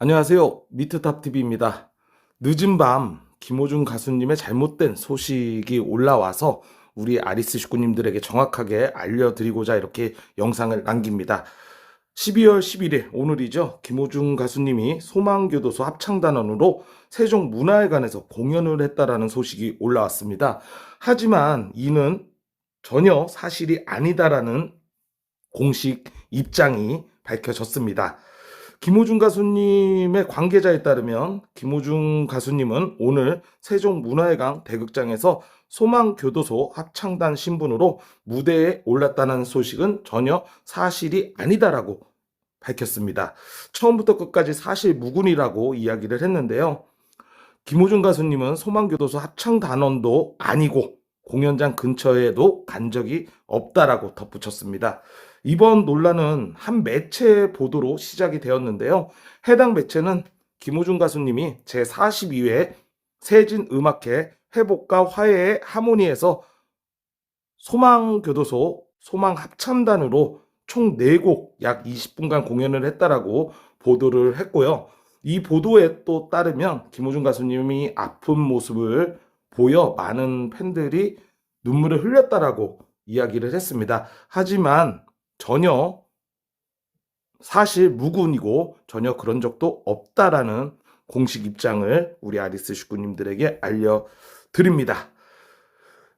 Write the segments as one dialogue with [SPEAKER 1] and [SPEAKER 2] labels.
[SPEAKER 1] 안녕하세요. 미트탑TV입니다. 늦은 밤 김호중 가수님의 잘못된 소식이 올라와서 우리 아리스 식구님들에게 정확하게 알려드리고자 이렇게 영상을 남깁니다. 12월 11일 오늘이죠. 김호중 가수님이 소망교도소 합창단원으로 세종문화회관에서 공연을 했다라는 소식이 올라왔습니다. 하지만 이는 전혀 사실이 아니다라는 공식 입장이 밝혀졌습니다. 김호중 가수님의 관계자에 따르면 김호중 가수님은 오늘 세종문화회관 대극장에서 소망교도소 합창단 신분으로 무대에 올랐다는 소식은 전혀 사실이 아니다라고 밝혔습니다. 처음부터 끝까지 사실 무근이라고 이야기를 했는데요. 김호중 가수님은 소망교도소 합창단원도 아니고 공연장 근처에도 간 적이 없다라고 덧붙였습니다. 이번 논란은 한 매체 보도로 시작이 되었는데요. 해당 매체는 김호중 가수님이 제42회 세진 음악회 회복과 화해의 하모니에서 소망교도소 소망합참단으로 총 4곡 약 20분간 공연을 했다라고 보도를 했고요. 이 보도에 또 따르면 김호중 가수님이 아픈 모습을 보여 많은 팬들이 눈물을 흘렸다라고 이야기를 했습니다. 하지만 전혀 사실 무근이고 전혀 그런 적도 없다라는 공식 입장을 우리 아리스 식구님들에게 알려드립니다.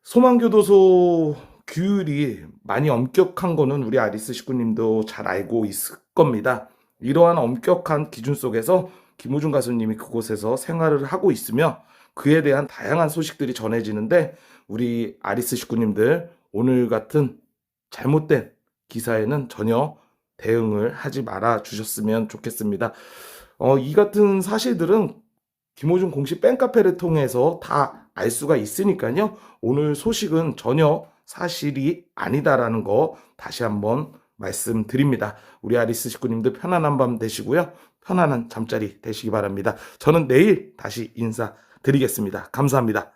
[SPEAKER 1] 소망교도소 규율이 많이 엄격한 거는 우리 아리스 식구님도 잘 알고 있을 겁니다. 이러한 엄격한 기준 속에서 김호중 가수님이 그곳에서 생활을 하고 있으며 그에 대한 다양한 소식들이 전해지는데 우리 아리스 식구님들 오늘 같은 잘못된 기사에는 전혀 대응을 하지 말아 주셨으면 좋겠습니다. 어, 이 같은 사실들은 김호중 공식 팬카페를 통해서 다 알 수가 있으니까요. 오늘 소식은 전혀 사실이 아니다라는 거 다시 한번 말씀드립니다. 우리 아리스 식구님들 편안한 밤 되시고요. 편안한 잠자리 되시기 바랍니다. 저는 내일 다시 인사 드리겠습니다. 감사합니다.